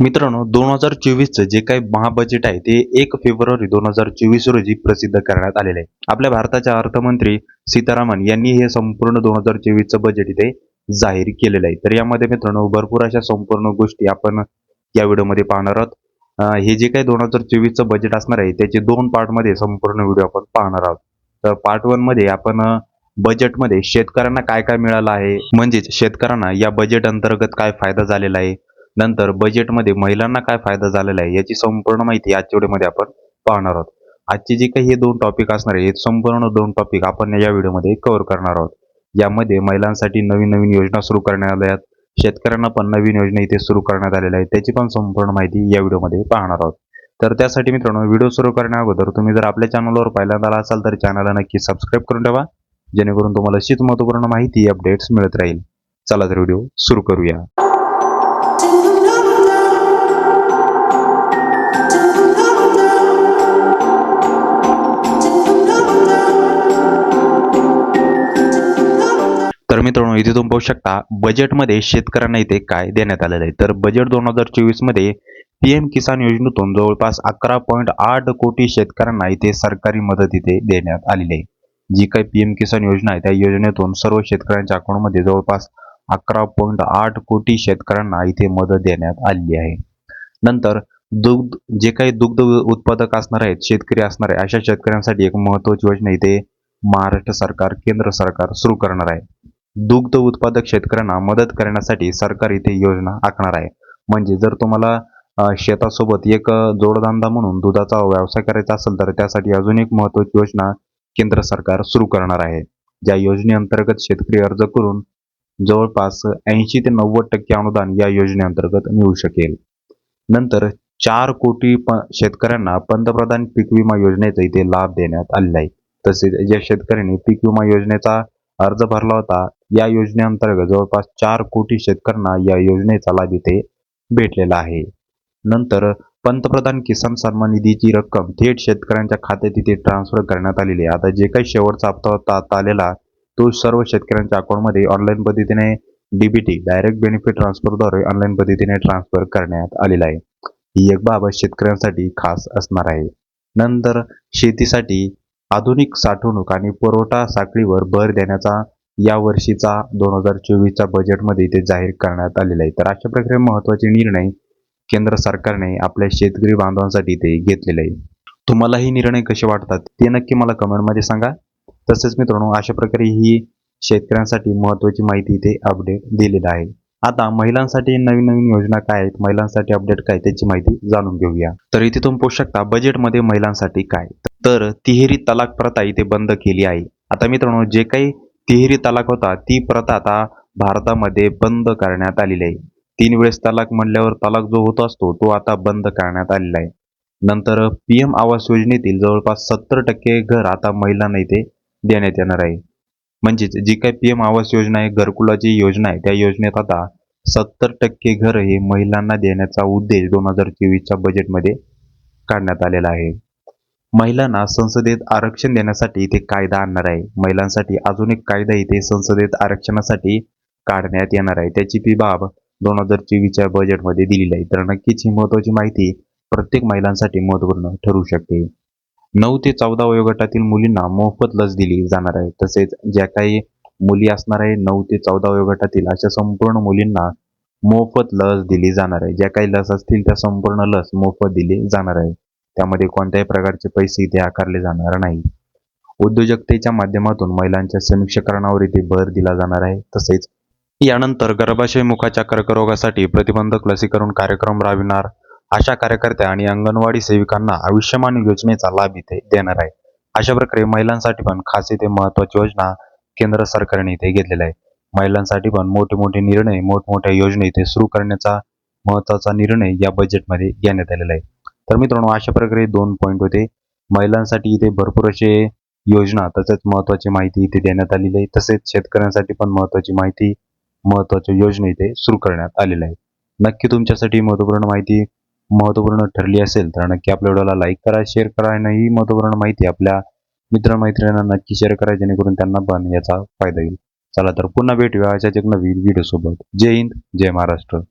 मित्रांनो दोन हजार चोवीसचं जे काही महाबजेट आहे ते एक फेब्रुवारी दोन हजार चोवीस रोजी प्रसिद्ध करण्यात आलेले आहे. आपल्या भारताच्या अर्थमंत्री सीतारामन यांनी हे संपूर्ण दोन हजार चोवीसचं बजेट इथे जाहीर केलेलं आहे. तर यामध्ये मित्रांनो भरपूर अशा संपूर्ण गोष्टी आपण या व्हिडिओमध्ये पाहणार आहोत. हे जे काही दोन हजार चोवीसचं बजेट असणार आहे त्याचे दोन पार्टमध्ये संपूर्ण व्हिडिओ आपण पाहणार आहोत. तर पार्ट वनमध्ये आपण बजेटमध्ये शेतकऱ्यांना काय काय मिळालं आहे म्हणजेच शेतकऱ्यांना या बजेट अंतर्गत काय फायदा झालेला आहे नंतर बजेटमध्ये महिलांना काय फायदा झालेला आहे याची संपूर्ण माहिती आजच्या व्हिडिओमध्ये आपण पाहणार आहोत. आजचे जे काही हे दोन टॉपिक असणार आहे हे संपूर्ण दोन टॉपिक आपण या व्हिडिओमध्ये कव्हर करणार आहोत. यामध्ये महिलांसाठी नवीन नवीन योजना सुरू करण्यात आल्या आहेत शेतकऱ्यांना पण नवीन योजना इथे सुरू करण्यात आलेल्या आहेत. त्याची पण संपूर्ण माहिती या व्हिडिओमध्ये पाहणार आहोत. तर त्यासाठी मित्रांनो व्हिडिओ सुरू करण्या अगोदर तुम्ही जर आपल्या चॅनलवर पहिल्यांदा आला असाल तर चॅनलला नक्की सबस्क्राईब करून ठेवा. जेणेकरून तुम्हाला अशीच महत्त्वपूर्ण माहिती अपडेट्स मिळत राहील. चला तर व्हिडिओ सुरू करूया. मित्रांनो इथे तुम्ही पाहू शकता बजेटमध्ये शेतकऱ्यांना इथे काय देण्यात आलेलं आहे. तर बजेट दोन हजार चोवीसमध्ये पीएम किसान योजनेतून जवळपास अकरा पॉईंट आठ कोटी शेतकऱ्यांना इथे सरकारी मदत इथे देण्यात आलेली आहे. जी काही पीएम किसान योजना आहे त्या योजनेतून सर्व शेतकऱ्यांच्या अकाउंटमध्ये जवळपास अकरा पॉईंट आठ कोटी शेतकऱ्यांना इथे मदत देण्यात आलेली आहे. नंतर दुग्ध जे काही दुग्ध उत्पादक असणार आहेत शेतकरी असणार आहे अशा शेतकऱ्यांसाठी एक महत्वाची योजना इथे महाराष्ट्र सरकार केंद्र सरकार सुरू करणार आहे. दुग्ध उत्पादक शेतकऱ्यांना मदत करण्यासाठी सरकार इथे योजना आखणार आहे. म्हणजे जर तुम्हाला शेतासोबत एक जोडधंदा म्हणून दुधाचा व्यवसाय करायचा असेल तर त्यासाठी अजून एक महत्वाची योजना केंद्र सरकार सुरू करणार आहे. ज्या योजनेअंतर्गत शेतकरी अर्ज करून जवळपास ऐंशी ते नव्वद टक्के अनुदान या योजनेअंतर्गत मिळू शकेल. नंतर चार कोटी प शेतकऱ्यांना पंतप्रधान पीक विमा योजनेचा इथे लाभ देण्यात आलेला आहे. तसेच ज्या शेतकऱ्यांनी पीक विमा योजनेचा अर्ज भरला होता या योजनेअंतर्गत जवळपास चार कोटी शेतकऱ्यांना या योजनेचा लाभ इथे भेटलेला आहे. नंतर पंतप्रधान किसान सन्मान निधीची रक्कम थेट शेतकऱ्यांच्या खात्यात इथे ट्रान्सफर करण्यात आलेली आहे. आता जे काही शेवटचा हप्ता होता आता आलेला तो सर्व शेतकऱ्यांच्या अकाउंटमध्ये ऑनलाईन पद्धतीने डीबीटी डायरेक्ट बेनिफिट ट्रान्सफरद्वारे ऑनलाईन पद्धतीने ट्रान्सफर करण्यात आलेला आहे. ही एक बाबत शेतकऱ्यांसाठी खास असणार आहे. नंतर शेतीसाठी आधुनिक साठवणूक आणि पुरवठा साखळीवर भर देण्याचा या वर्षीचा दोन हजार चोवीसच्या बजेटमध्ये इथे जाहीर करण्यात आलेला आहे. तर अशा प्रकारे महत्त्वाचे निर्णय केंद्र सरकारने आपल्या शेतकरी बांधवांसाठी इथे घेतलेले आहे. तुम्हाला ही निर्णय कसे वाटतात ते नक्की मला कमेंटमध्ये सांगा. तसेच मित्रांनो अशा प्रकारे ही शेतकऱ्यांसाठी महत्त्वाची माहिती इथे अपडेट दिलेली आहे. आता महिलांसाठी नवीन नवीन योजना काय आहेत? महिलांसाठी अपडेट काय? त्याची माहिती जाणून घेऊया. तर इथे तुम्ही पाहू शकता बजेटमध्ये महिलांसाठी काय? तर तिहेरी तलाक प्रथा इथे बंद केली आहे. आता मित्रांनो जे काही तिहेरी तलाक होता ती प्रथा आता भारतामध्ये बंद करण्यात आलेली आहे. तीन वेळेस तलाक म्हणल्यावर तलाक जो होत असतो तो आता बंद करण्यात आलेला आहे. नंतर पी एम आवास योजनेतील जवळपास सत्तर टक्के घर आता महिलांना इथे देण्यात येणार आहे. म्हणजेच जी काही पीएम आवास योजना आहे घरकुलाची योजना आहे त्या योजनेत आता सत्तर टक्के घर हे महिलांना देण्याचा उद्देश दोन हजार चोवीसच्या बजेटमध्ये काढण्यात आलेला आहे. महिलांना संसदेत आरक्षण देण्यासाठी इथे कायदा आणणार आहे. महिलांसाठी अजून एक कायदा इथे संसदेत आरक्षणासाठी काढण्यात येणार आहे. त्याची ती बाब दोन हजार चोवीसच्या बजेटमध्ये दिलेली आहे. तर नक्कीच ही महत्वाची माहिती प्रत्येक महिलांसाठी महत्त्वपूर्ण ठरू शकते. नऊ ते चौदा वयोगटातील मुलींना मोफत लस दिली जाणार आहे. तसेच ज्या काही मुली असणार आहे नऊ ते चौदा वयोगटातील अशा संपूर्ण मुलींना मोफत लस दिली जाणार आहे. ज्या काही लस असतील त्या संपूर्ण लस मोफत दिली जाणार आहे. त्यामध्ये कोणत्याही प्रकारचे पैसे इथे आकारले जाणार नाही. उद्योजकतेच्या माध्यमातून महिलांच्या समीक्षकरणावर इथे भर दिला जाणार आहे. तसेच यानंतर गर्भाशय मुखाच्या कर्करोगासाठी प्रतिबंधक लसीकरण कार्यक्रम राबविणार अशा कार्यकर्त्या आणि अंगणवाडी सेविकांना आयुष्यमान योजनेचा लाभ इथे देणार आहे. अशा प्रकारे महिलांसाठी पण खास इथे महत्वाची योजना केंद्र सरकारने इथे घेतलेल्या आहे. महिलांसाठी पण मोठे मोठे निर्णय मोठमोठ्या योजना इथे सुरू करण्याचा महत्त्वाचा निर्णय या बजेटमध्ये घेण्यात आलेला आहे. तर मित्रांनो अशा प्रकारे दोन पॉईंट होते. महिलांसाठी इथे भरपूर असे योजना तसेच महत्वाची माहिती इथे देण्यात आलेली आहे. तसेच शेतकऱ्यांसाठी पण महत्वाची माहिती महत्त्वाच्या योजना इथे सुरू करण्यात आलेल्या आहे नक्की तुमच्यासाठी महत्त्वपूर्ण माहिती महत्त्वपूर्ण ठरली असेल तर नक्की आपल्या व्हिडिओला लाईक करा शेअर करा आणि ही महत्त्वपूर्ण माहिती आपल्या मित्रमैत्रिणींना नक्की शेअर करा जेणेकरून त्यांना पण याचा फायदा येईल चला तर पुन्हा भेटूया अशाच एक नवीन व्हिडिओसोबत जय हिंद जय महाराष्ट्र.